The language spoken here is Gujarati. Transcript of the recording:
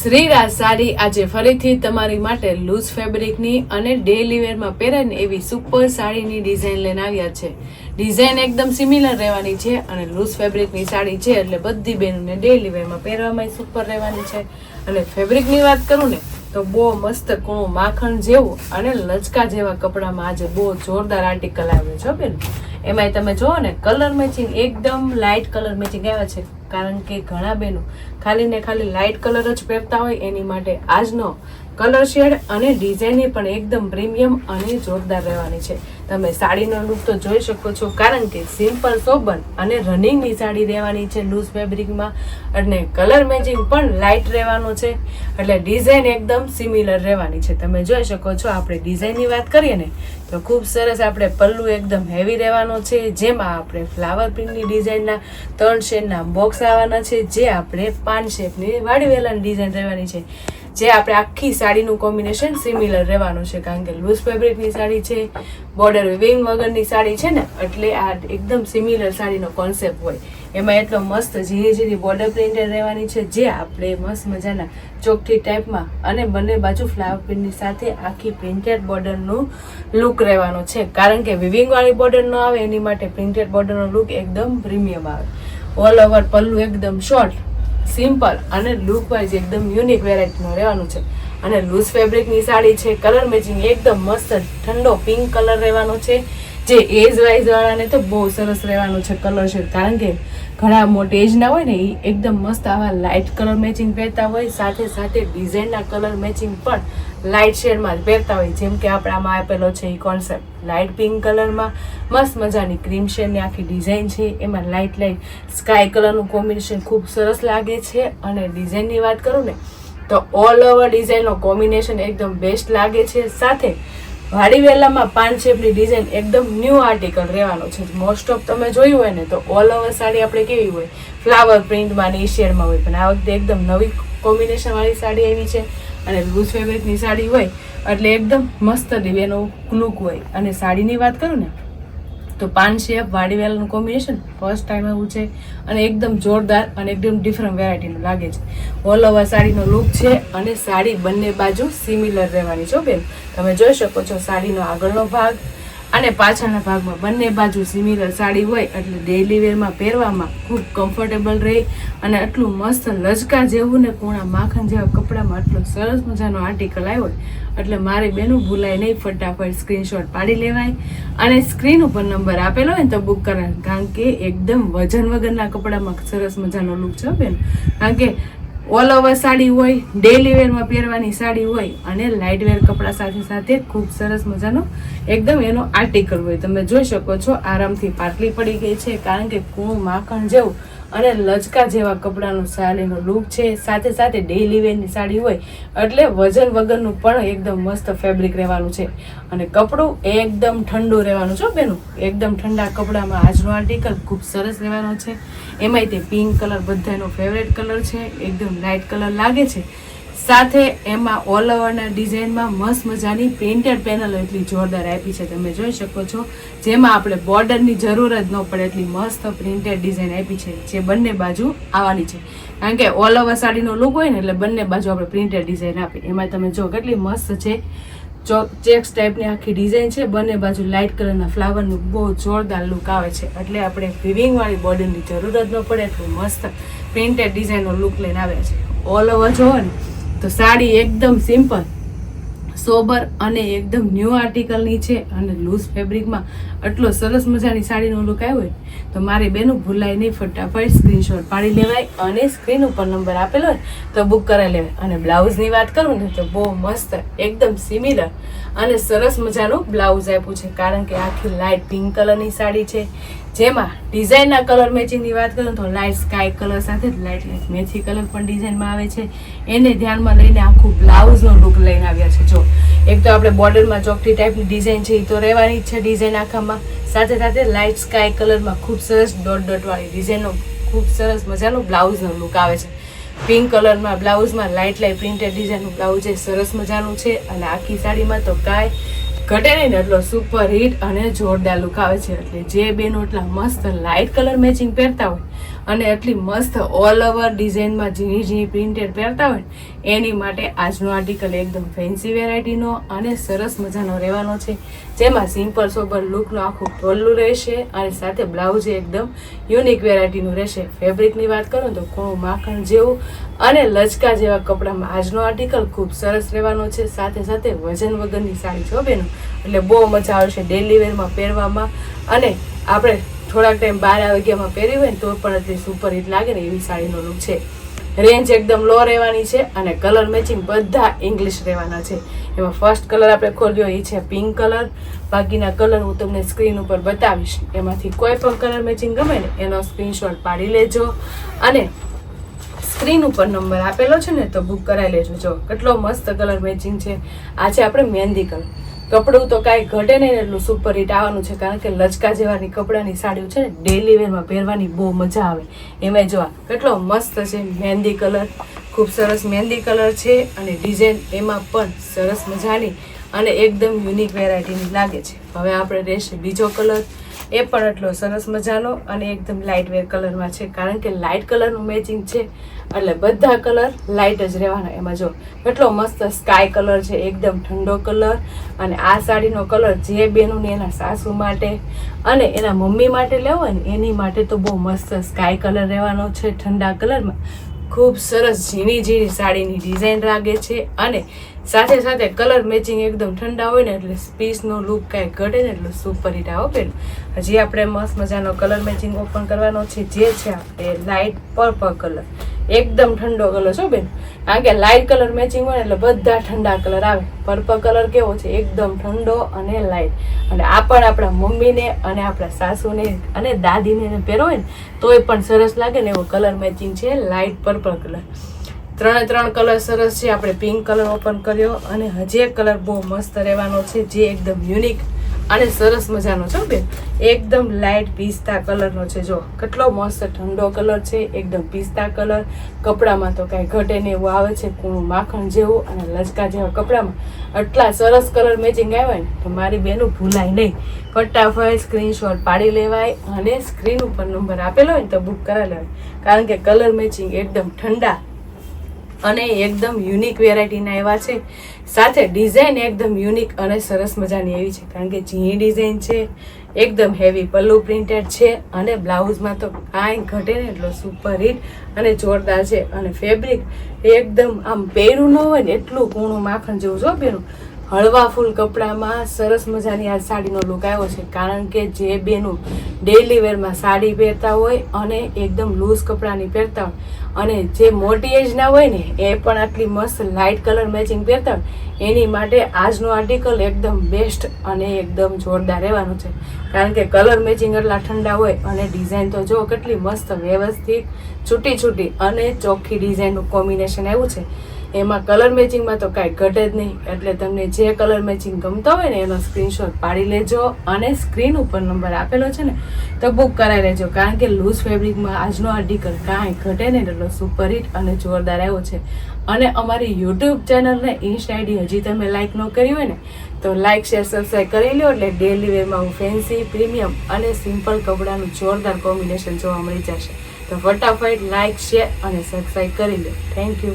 શ્રીરાજ સાડી આજે ફરીથી તમારી માટે લૂઝ ફેબ્રિકની અને ડેલી વેરમાં પહેરાય ને એવી સુપર સાડીની ડિઝાઇન લઈને આવ્યા છે. ડિઝાઇન એકદમ સિમિલર રહેવાની છે અને લૂઝ ફેબ્રિકની સાડી છે એટલે બધી બહેનોને ડેલી વેરમાં પહેરવામાં સુપર રહેવાની છે. અને ફેબ્રિકની વાત કરું ને, તો બહુ મસ્ત કૂણું માખણ જેવું અને લચકા જેવા કપડામાં આજે બહુ જોરદાર આર્ટિકલ આવ્યો છે બેન. એમાંય તમે જુઓ ને કલર મેચિંગ એકદમ લાઇટ કલર મેચિંગ આવ્યા છે. કારણ કે ઘણા બહેનો ખાલી ને ખાલી લાઇટ કલર જ પહેરતા હોય એની માટે આજનો કલર શેડ અને ડિઝાઇન પણ એકદમ પ્રીમિયમ અને જોરદાર રહેવાની છે. તમે સાડીનો લુક તો જોઈ શકો છો, કારણ કે સિમ્પલ સોબન અને રનિંગની સાડી રહેવાની છે લૂઝ ફેબ્રિકમાં અને કલર મેચિંગ પણ લાઇટ રહેવાનો છે, એટલે ડિઝાઇન એકદમ સિમિલર રહેવાની છે. તમે જોઈ શકો છો, આપણે ડિઝાઇનની વાત કરીએ ને, તો ખૂબ સરસ આપણે પલ્લુ એકદમ હેવી રહેવાનો છે, જેમાં આપણે ફ્લાવર પ્રિન્ટની ડિઝાઇનના ત્રણ શેડના બોક્સ આવવાના છે, જે આપણે પાન શેપની વાડી વેલાની ડિઝાઇન રહેવાની છે. જે આપણે આખી સાડીનું કોમ્બિનેશન સિમિલર રહેવાનું છે, કારણ કે લૂઝ ફેબ્રિકની સાડી છે બોર્ડર વિંગ વગરની સાડી છે ને, એટલે આ એકદમ સિમિલર સાડીનો કોન્સેપ્ટ હોય. એમાં એટલો મસ્ત ઝીરી ઝીરી બોર્ડર પ્રિન્ટેડ રહેવાની છે, જે આપણે મસ્ત મજાના ચોકઠી ટાઈપમાં અને બંને બાજુ ફ્લાવર પ્રિન્ટની સાથે આખી પ્રિન્ટેડ બોર્ડરનું લુક રહેવાનું છે. કારણ કે વિવિંગવાળી બોર્ડર ન આવે, એની માટે પ્રિન્ટેડ બોર્ડરનો લુક એકદમ પ્રીમિયમ આવે. ઓલ ઓવર પલ્લું એકદમ શોર્ટ સિમ્પલ અને લુક વાઇઝ એકદમ યુનિક વેરાયટીનું રહેવાનું છે. અને લૂઝ ફેબ્રિકની સાડી છે કલર મેચિંગ એકદમ મસ્ત ઠંડો પિંક કલર રહેવાનો છે. જે એજ વાઇઝ વાળાને તો બહુ સરસ રહેવાનું છે કલર છે. કારણ કે ઘણા મોટી એજના હોય ને એ એકદમ મસ્ત આવા લાઇટ કલર મેચિંગ પહેરતા હોય. સાથે સાથે ડિઝાઇનના કલર મેચિંગ પણ લાઇટ શેડમાં જ પહેરતા હોય. જેમ કે આપણે આપેલો છે એ કોન્સેપ્ટ લાઇટ પિંક કલરમાં મસ્ત મજાની ક્રીમ શેડની આખી ડિઝાઇન છે. એમાં લાઇટ લાઇટ સ્કાય કલરનું કોમ્બિનેશન ખૂબ સરસ લાગે છે. અને ડિઝાઇનની વાત કરું ને, તો ઓલ ઓવર ડિઝાઇનનો કોમ્બિનેશન એકદમ બેસ્ટ લાગે છે. સાથે વાડી વેલામાં પાન શેપની ડિઝાઇન એકદમ ન્યૂ આર્ટિકલ રહેવાનો છે. મોસ્ટ ઓફ તમે જોયું હોય ને તો ઓલ ઓવર સાડી આપણે કેવી હોય? ફ્લાવર પ્રિન્ટમાં ને એ હોય. પણ આ વખતે એકદમ નવી કોમ્બિનેશનવાળી સાડી આવી છે અને લૂઝ ફેબ્રિકની સાડી હોય. એટલે એકદમ મસ્ત એનો લુક હોય. અને સાડીની વાત કરું ને તો પાન શેપ વાડીવેલાનું કોમ્બિનેશન ફર્સ્ટ ટાઈમ એવું છે. અને એકદમ જોરદાર અને એકદમ ડિફરન્ટ વેરાયટીનું લાગે છે. ઓલ ઓવર સાડીનો લુક છે અને સાડી બંને બાજુ સિમિલર રહેવાની છો બેન. તમે જોઈ શકો છો સાડીનો આગળનો ભાગ અને પાછળના ભાગમાં બંને બાજુ સિમિલર સાડી હોય એટલે ડેલી વેરમાં પહેરવામાં ખૂબ કમ્ફર્ટેબલ રહે અને આટલું મસ્ત લચકા જેવું ને કોણા માખણ જેવા કપડામાં આટલો સરસ મજાનો આર્ટિકલ આવ્યો એટલે મારી બેનું ભૂલાય નહીં, ફટાફટ સ્ક્રીનશોટ પાડી લેવાય. અને સ્ક્રીન ઉપર નંબર આપેલો હોય ને તો બુક કરાય. કારણ કે એકદમ વજન વગરના કપડામાં સરસ મજાનો લુક છે બેન. કારણ કે ઓલ ઓવર સાડી હોય ડેલી વેરમાં પહેરવાની સાડી હોય અને લાઇટ વેર કપડા સાથે સાથે ખૂબ સરસ મજાનો એકદમ એનો આર્ટિકલ હોય. તમે જોઈ શકો છો, આરામથી પાટલી પડી ગઈ છે, કારણ કે કૂણું માખણ જેવું અને લચકા જેવા કપડાનું સાડીનો લુક છે. સાથે સાથે ડેઇલી વેરની સાડી હોય એટલે વજન વગરનું પણ એકદમ મસ્ત ફેબ્રિક રહેવાનું છે. અને કપડું એકદમ ઠંડુ રહેવાનું છે બેનું. એકદમ ઠંડા કપડામાં આજનો આર્ટિકલ ખૂબ સરસ રહેવાનો છે. એમાંય તે પિંક કલર બધાનો ફેવરેટ કલર છે. એકદમ લાઇટ કલર લાગે છે. સાથે એમાં ઓલ ઓવરના ડિઝાઇનમાં મસ્ત મજાની પ્રિન્ટેડ પેનલ એટલી જોરદાર આપી છે. તમે જોઈ શકો છો. જેમાં આપણે બોર્ડરની જરૂર જ ન પડે એટલી મસ્ત પ્રિન્ટેડ ડિઝાઇન આપી છે. જે બંને બાજુ આવવાની છે. કારણ કે ઓલ ઓવર સાડીનો લુક હોય ને એટલે બંને બાજુ આપણે પ્રિન્ટેડ ડિઝાઇન આપી એમાં તમે જો કેટલી મસ્ત છે. ચેક્સ ટાઈપની આખી ડિઝાઇન છે. બંને બાજુ લાઇટ કલરના ફ્લાવરનું બહુ જોરદાર લુક આવે છે. એટલે આપણે વિવિંગવાળી બોર્ડરની જરૂર જ ન પડે. એટલું મસ્ત પ્રિન્ટેડ ડિઝાઇનનો લુક લઈને આવ્યા છે. ઓલ ઓવર જોવો ને તો સાડી એકદમ સિમ્પલ, સોબર અને એકદમ ન્યૂ આર્ટિકલની છે અને લૂઝ ફેબ્રિકમાં આટલો સરસ મજાની સાડીનો લુક આવ્યો હોય, તો મારી બેનું ભૂલાય નહીં, ફટાફટ સ્ક્રીનશોટ પાડી લેવાય અને સ્ક્રીન ઉપર નંબર આપેલો હોય તો બુક કરાવી લેવાય. અને બ્લાઉઝની વાત કરું ને તો બહુ મસ્ત, એકદમ સિમિલર અને સરસ મજાનું બ્લાઉઝ આપ્યું છે, કારણ કે આખી લાઇટ પિંક કલરની સાડી છે. જેમાં ડિઝાઇનના કલર મેચિંગની વાત કરું તો લાઇટ સ્કાય કલર સાથે લાઇટ લાઇટ મેથી કલર પણ ડિઝાઇનમાં આવે છે. એને ધ્યાનમાં લઈને આખું બ્લાઉઝનો લુક લઈને આવ્યા છે. જો, એક તો આપણે બોર્ડરમાં ચોકટી ટાઈપની ડિઝાઇન છે એ તો રહેવાની જ છે ડિઝાઇન આખામાં. સાથે સાથે લાઇટ સ્કાય કલરમાં ખૂબ સરસ ડોટ ડોટવાળી ડિઝાઇનનો ખૂબ સરસ મજાનો બ્લાઉઝનો લુક આવે છે. પિંક કલરમાં બ્લાઉઝમાં લાઇટ લાઇટ પ્રિન્ટેડ ડિઝાઇનનું બ્લાઉઝ છે સરસ મજાનું છે. અને આખી સાડીમાં તો કાંઈ ઘટે નહીં ને એટલો સુપર હિટ અને જોરદાર લુક આવે છે. એટલે જે બેનો એટલા મસ્ત લાઇટ કલર મેચિંગ પહેરતા હોય અને એટલી મસ્ત ઓલ ઓવર ડિઝાઇનમાં ઝીણી ઝીણી પ્રિન્ટેડ પહેરતા હોય એની માટે આજનો આર્ટિકલ એકદમ ફેન્સી વેરાયટીનો અને સરસ મજાનો રહેવાનો છે. જેમાં સિમ્પલ સોબર લુકનું આખું ટોલ્લું રહેશે અને સાથે બ્લાઉઝ એકદમ યુનિક વેરાયટીનું રહેશે. ફેબ્રિકની વાત કરું તો કોણું માખણ જેવું અને લચકા જેવા કપડામાં આજનો આર્ટિકલ ખૂબ સરસ રહેવાનો છે. સાથે સાથે વજન વગરની સાડી છો બેનો. એટલે બહુ મજા આવશે ડેલી વેરમાં પહેરવામાં અને આપણે થોડાક ટાઈમ બાર વાગ્યામાં પહેરી હોય ને તો પણ એટલી સુપર હિટ લાગે ને એવી સાડીનો લુક છે. રેન્જ એકદમ લો રહેવાની છે અને કલર મેચિંગ બધા ઇંગ્લિશ રહેવાના છે. એમાં ફર્સ્ટ કલર આપણે ખોલ્યો એ છે પિંક કલર બાકીના કલર હું તમને સ્ક્રીન ઉપર બતાવીશ. એમાંથી કોઈ પણ કલર મેચિંગ ગમે ને એનો સ્ક્રીનશોટ પાડી લેજો. અને સ્ક્રીન ઉપર નંબર આપેલો છે ને તો બુક કરાવી લેજો. જો, કેટલો મસ્ત કલર મેચિંગ છે. આ છે આપણે મહેંદી કલર કપડું તો કાંઈ ઘટે નહીં એટલું સુપર હિટ આવવાનું છે. કારણ કે લચકા જેવાની કપડાની સાડીઓ છે ને ડેલી વેરમાં પહેરવાની બહુ મજા આવે. એમાં જોવા કેટલો મસ્ત છે, મહેંદી કલર. ખૂબ સરસ મહેંદી કલર છે અને ડિઝાઇન એમાં પણ સરસ મજાની અને એકદમ યુનિક વેરાયટીની લાગે છે. હવે આપણે રહેશે બીજો કલર એ પણ એટલો સરસ મજાનો અને એકદમ લાઇટ વેર કલરમાં છે. કારણ કે લાઇટ કલરનું મેચિંગ છે, એટલે બધા કલર લાઇટ જ રહેવાના. એમાં જો એટલો મસ્ત સ્કાય કલર છે, એકદમ ઠંડો કલર અને આ સાડીનો કલર જે બેનું એના સાસુ માટે અને એના મમ્મી માટે લેવો ને, એની માટે તો બહુ મસ્ત સ્કાય કલર રહેવાનો છે. ઠંડા કલરમાં ખૂબ સરસ ઝીણી ઝીણી સાડીની ડિઝાઇન લાગે છે અને સાથે સાથે કલર મેચિંગ એકદમ ઠંડા હોય ને એટલે પીસનો લુક કાંઈ ઘટે ને એટલે સુપર હિટ આવો પેલું હજી આપણે મસ્ત મજાનો કલર મેચિંગ ઓપન કરવાનો છે, જે છે આપણે લાઇટ પર્પલ કલર એકદમ ઠંડો કલર છો બેન. કારણ કે લાઇટ કલર મેચિંગ હોય એટલે બધા ઠંડા કલર આવે. પર્પલ કલર કેવો છે? એકદમ ઠંડો અને લાઇટ અને આ પણ આપણા મમ્મીને અને આપણા સાસુને અને દાદીને પહેરો હોય ને, તોય પણ સરસ લાગે ને એવો કલર મેચિંગ છે લાઇટ પર્પલ કલર ત્રણે ત્રણ કલર સરસ છે. આપણે પિંક કલર ઓપન કર્યો અને હજી એક કલર બહુ મસ્ત રહેવાનો છે, જે એકદમ યુનિક અને સરસ મજાનો છે બેન. એકદમ લાઇટ પિસ્તા કલરનો છે. જો, કેટલો મસ્ત ઠંડો કલર છે. એકદમ પિસ્તા કલર. કપડામાં તો કાંઈ ઘટે નહીં એવું આવે છે. કૂણું માખણ જેવું અને લચકા જેવા કપડામાં. આટલા સરસ કલર મેચિંગ આવ્યા ને, તો મારી બેનું ભૂલાય નહીં. ફટાફટ સ્ક્રીનશોટ પાડી લેવાય અને સ્ક્રીન ઉપર નંબર આપેલો હોય ને તો બુક કરાવી લેવાય. કારણ કે કલર મેચિંગ એકદમ ઠંડા અને એકદમ યુનિક વેરાયટીના એવા છે. સાથે ડિઝાઇન એકદમ યુનિક અને સરસ મજાની એવી છે. કારણ કે ઝીણી ડિઝાઇન છે, એકદમ હેવી પલ્લુ પ્રિન્ટેડ છે અને બ્લાઉઝમાં તો કાંઈ ઘટે ને એટલો સુપર હિટ અને જોરદાર છે. અને ફેબ્રિક એકદમ આમ પહેરું ન હોય ને એટલું કૂણું માખણ જેવું જો પહેરું. હળવા ફૂલ કપડામાં સરસ મજાની આ સાડીનો લુક આવ્યો છે. કારણ કે જે બેનું ડેલી વેરમાં સાડી પહેરતા હોય અને એકદમ લૂઝ કપડાની પહેરતા હોય અને જે મોટી એજના હોય ને, એ પણ આટલી મસ્ત લાઇટ કલર મેચિંગ પહેરતા હોય, એની માટે આજનો આર્ટિકલ એકદમ બેસ્ટ અને એકદમ જોરદાર રહેવાનું છે. કારણ કે કલર મેચિંગ એટલા ઠંડા હોય અને ડિઝાઇન તો જો કેટલી મસ્ત વ્યવસ્થિત, છૂટી છૂટી અને ચોખ્ખી ડિઝાઇનનું કોમ્બિનેશન આવ્યું છે. એમાં કલર મેચિંગમાં તો કાંઈ ઘટે જ નહીં. એટલે તમને જે કલર મેચિંગ ગમતો હોય ને, એનો સ્ક્રીનશોટ પાડી લેજો અને સ્ક્રીન ઉપર નંબર આપેલો છે ને, તો બુક કરાવી લેજો. કારણ કે લૂઝ ફેબ્રિકમાં આજનો આર્ટિકલ કાંઈ ઘટે નહીં એટલો સુપર હિટ અને જોરદાર આવ્યો છે. અને અમારી યુટ્યુબ ચેનલને ઇન્સ્ટા આઈડી હજી તમે લાઇક ન કરી હોય ને, તો લાઇક શેર સબસ્ક્રાઈબ કરી લો એટલે ડેલી વેરમાં હું ફેન્સી પ્રીમિયમ અને સિમ્પલ કપડાનું જોરદાર કોમ્બિનેશન જોવા મળી જશે. તો ફટાફટ લાઇક શેર અને સબસ્ક્રાઈબ કરી લો થેન્ક યુ